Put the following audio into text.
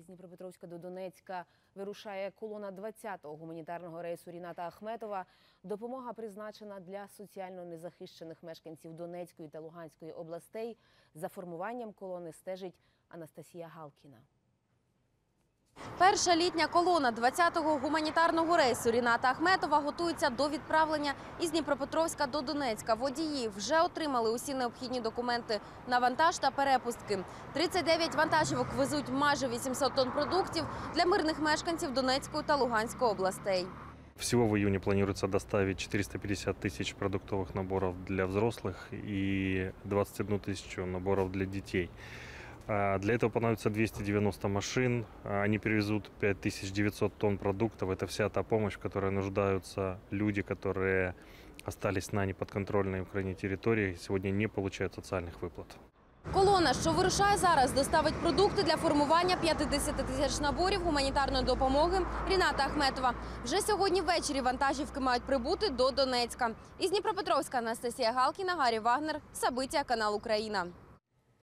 Із Дніпропетровська до Донецька вирушає колона 20-го гуманітарного рейсу Ріната Ахметова. Допомога призначена для соціально незахищених мешканців Донецької та Луганської областей. За формуванням колони стежить Анастасія Галкіна. Перша літня колона 20-го гуманітарного рейсу Ріната Ахметова готується до відправлення із Дніпропетровська до Донецька. Водії вже отримали усі необхідні документи на вантаж та перепустки. 39 вантажівок везуть майже 800 тонн продуктів для мирних мешканців Донецької та Луганської областей. Всего в июне планируется доставить 450 тысяч продуктовых наборов для взрослых и 21 тысячу наборов для детей. А, Для этого понадобится 290 машин. А, Они перевезут 5900 тонн продуктов. Это вся та помощь, в которой нуждаются люди, которые остались на неподконтрольной Украине территории, и сегодня не получают социальных выплат. Колона, що вирушає зараз, доставить продукти для формування 50 тисяч наборів гуманітарної допомоги Ріната Ахметова. Вже сьогодні ввечері вантажівки мають прибути до Донецька. Із Дніпропетровська Анастасія Галкіна, Гаррі Вагнер, Сабиття, канал Україна.